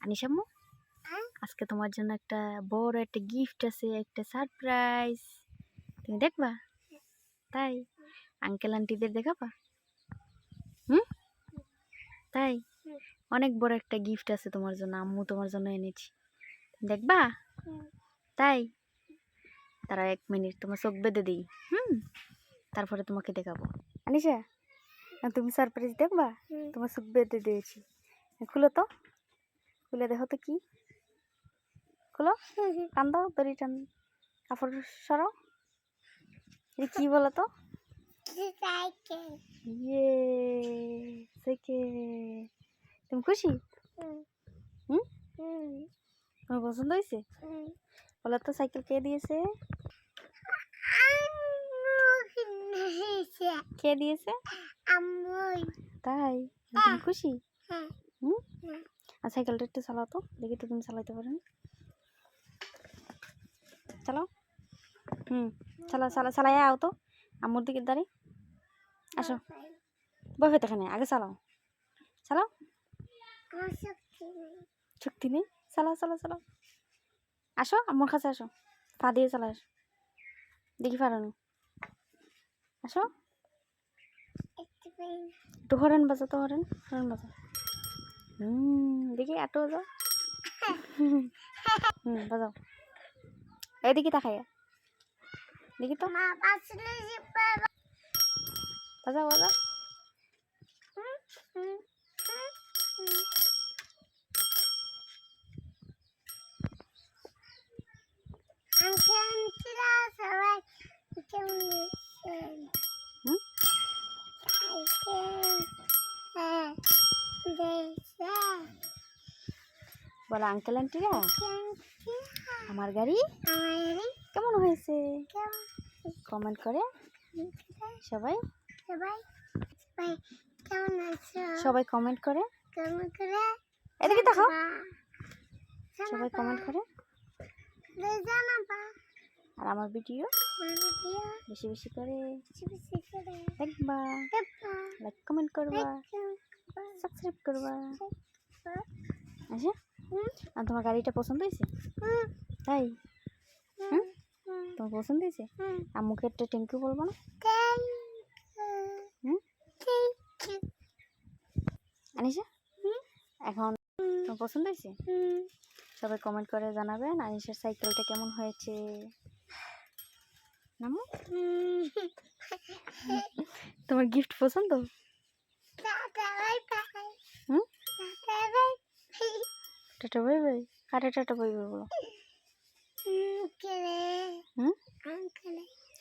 আনিসাম্মু হ্যাঁ? আজকে তোমার জন্য একটা বড় একটা গিফট আছে একটা সারপ্রাইজ তুমি দেখবা? তাই? আঙ্কেল আন্টিদের দেখাবা? হুম? তাই? অনেক বড় একটা গিফট আছে তোমার জন্য আম্মু তোমার জন্য এনেছি। দেখবা? তাই? তারা এক মিনিট তোমার চোখ বেঁধে দিই। হুম? তারপরে তোমাকে দেখাবো। আনিসা না তুমি সারপ্রাইজ দেখবা তোমার চোখ বেঁধে দিয়েছি খুলো তো খুলে দেখো তো কি খুলো টান দাও দড়ি টান কাপড় সরাও কি বলো তো ইয়ে সাইকেল তুমি খুশি হুম তোমার পছন্দ হয়েছে বলো তো সাইকেল কে দিয়েছে কে দিয়েছে তাই? তুমি খুশি? হ্যাঁ। হুম? হ্যাঁ। আর সাইকেলটা একটু চালাও তো দেখি তো তুমি চালাইতে পারো না। চালাও। হুম চালা চালা চালাই আও তো আম্মুর দিকে দাঁড়ি আসো। বসে এখানে আগে চালাও। চালাও। আমার শক্তি নেই। চালাও চালাও চালাও। আসো আমার কাছে আসো। পা দিয়ে চালা আসো। দেখি পারো না। আসো। একটু হরেন বাজো তো হরেন হরেন বাজো। হুম দেখি এত বাজাও হুম বাজাও। এদিকে তাকাই দেখি তো। বাজাও বাজাও। সবাই কেমন আছেন হুম সাইকেল হ্যাঁ দেখছে বলো আঙ্কেল আন্টিরা আমার গাড়ি? কেমন হয়েছে? কেমন কমেন্ট করে। সবাই? সবাই কমেন্ট করে। এদিকে জানাবা। সবাই কমেন্ট করে। জানাবা আর আমার ভিডিও? বেশি বেশি করে। দেখবা। লাইক কমেন্ট করবা। সাবস্ক্রাইব করবা। আচ্ছা আর তোমার গাড়িটা পছন্দ হয়েছে? তাই? তোমার পছন্দ হয়েছে? আর আম্মুকে একটা ইউ বলব না? আনিসা এখন তোমার পছন্দ হয়েছে? সবাই কমেন্ট করে জানাবেন। আনিসার সাইকেলটা কেমন হয়েছে? নামো? তোমার গিফট পছন্দ? টাটা বাই বাই হুম? Tata bye tata bye. Bye কাটা টাটা বাই বাই বলো।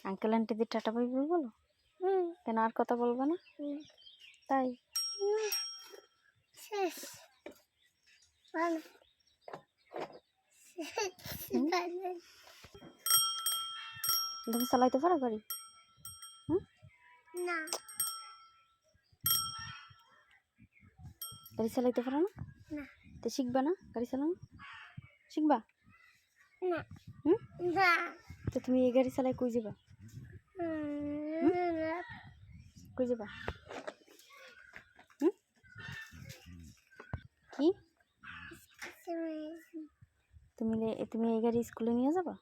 আঙ্কেলে আন্টিদের টাটা বাই বাই বলো? হুম কেন আর কথা বলব না? তাই। শেষ? ভালো তুমি চালাইতে পারো গাড়ি? না। গাড়ি চালাইতে পারো না? না। তো শিখবা না গাড়ি চালানো? শিখবা? না। না। তো তুমি এই গাড়ি চালাই কই যাবা? কই যাবা? কি? তুমি তুমি এই গাড়ি স্কুলে নিয়ে যাবা?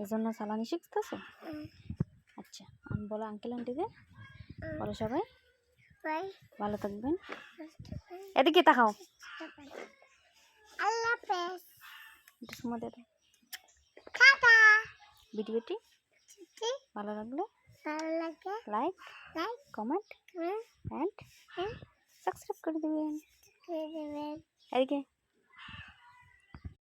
এই জন্য চালানি শিখতেছো আচ্ছা আমি বলো আঙ্কেল আন্টিদের বলো সবাই। বাই। ভালো থাকবেন। এদিকে তাকাও। আল্লাহ হাফেজ। একটু সময় দেবে ভিডিওটি ভালো লাগল ভালো লাগে লাইক লাইক কমেন্ট হ্যাঁ সাবস্ক্রাইব করে দেবেন। এদিকে।